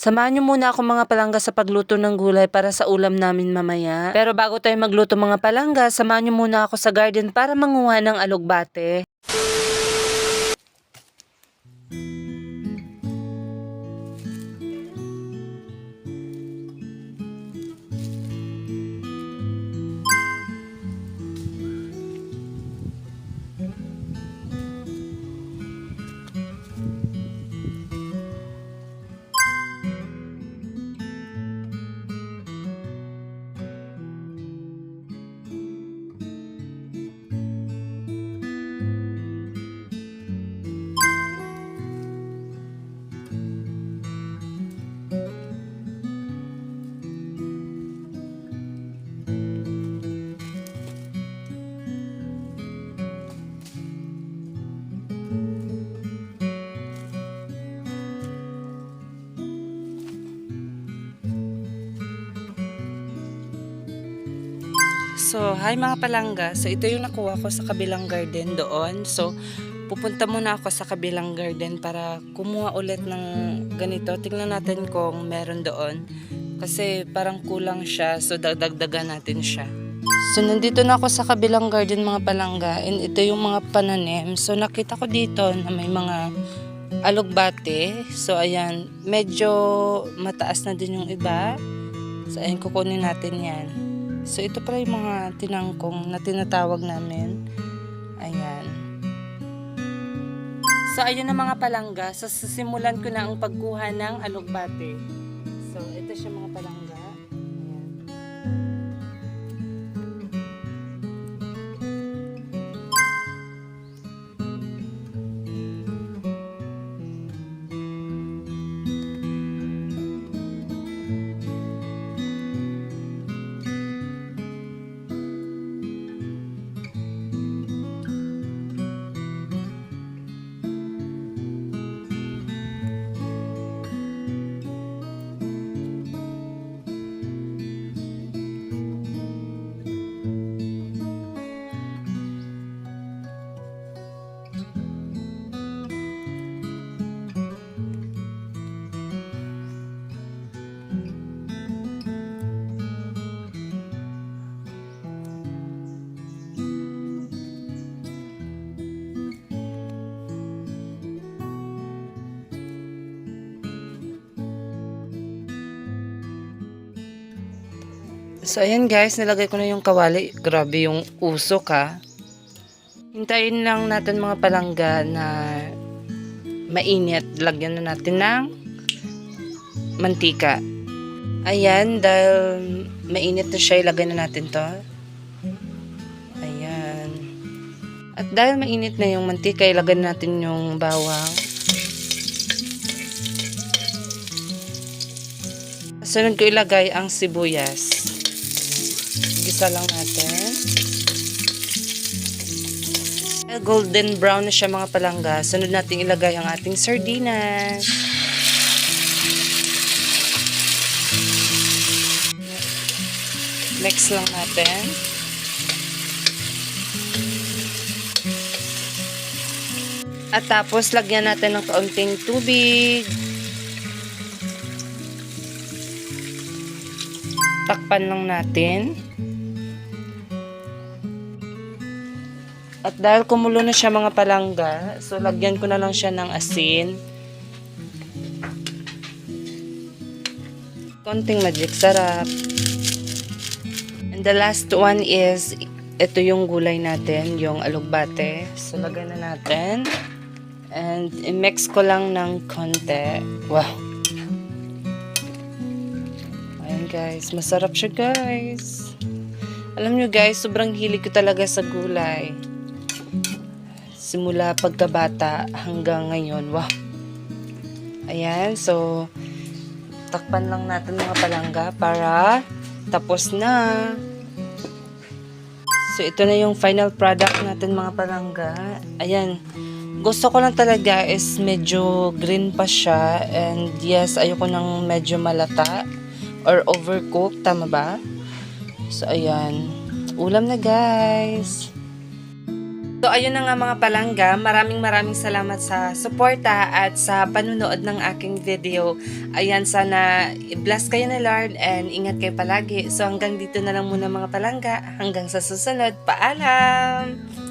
Samahan niyo muna ako mga palangga sa pagluto ng gulay para sa ulam namin mamaya. Pero bago tayo magluto mga palangga, samahan niyo muna ako sa garden para manguha ng alugbate. So, hi mga palangga. So, ito yung nakuha ko sa kabilang garden doon. So, pupunta muna ako sa kabilang garden para kumuha ulit ng ganito. Tingnan natin kung meron doon. Kasi parang kulang siya. So, dagdagan natin siya. So, nandito na ako sa kabilang garden mga palangga. And ito yung mga pananim. So, nakita ko dito na may mga alugbate. So, ayan. Medyo mataas na din yung iba. So, ayan, kukunin natin yan. So, ito pala yung mga tinangkong na tinatawag namin. Ayan. So, ayun na mga palangga. So, sisimulan ko na ang pagkuha ng alugbate. So, ito siya mga palangga. So, ayan guys, nilagay ko na yung kawali. Grabe yung usok ha. Hintayin lang natin mga palangga na mainit. Lagyan na natin ng mantika. Ayan, dahil mainit na siya, ilagay na natin to. Ayan. At dahil mainit na yung mantika, ilagay na natin yung bawang. Sunod ko ilagay ang sibuyas. Gisa lang natin. Golden brown na siya mga palangga. Sunod natin ilagay ang ating sardinas. Mix lang natin. At tapos lagyan natin ng kaunting tubig. Takpan lang natin. At dahil kumulo na siya mga palangga, so lagyan ko na lang siya ng asin. Konting magic sarap. And the last one is, ito yung gulay natin, yung alugbate. So lagay na natin. And i-mix ko lang ng konti. Wow. Ayan guys, masarap siya guys. Alam nyo guys, sobrang hilig ko talaga sa gulay. Simula pagkabata hanggang ngayon. Wow. Ayan, so takpan lang natin mga palangga para tapos na. So ito na yung final product natin mga palangga. Ayan. Gusto ko lang talaga is medyo green pa siya and yes, ayoko nang medyo malata or overcooked, tama ba? So, ayan. Ulam na, guys. So ayun na nga mga palangga, maraming maraming salamat sa suporta at sa panunood ng aking video. Ayan, sana i-bless kayo na Lord and ingat kayo palagi. So hanggang dito na lang muna mga palangga. Hanggang sa susunod, paalam!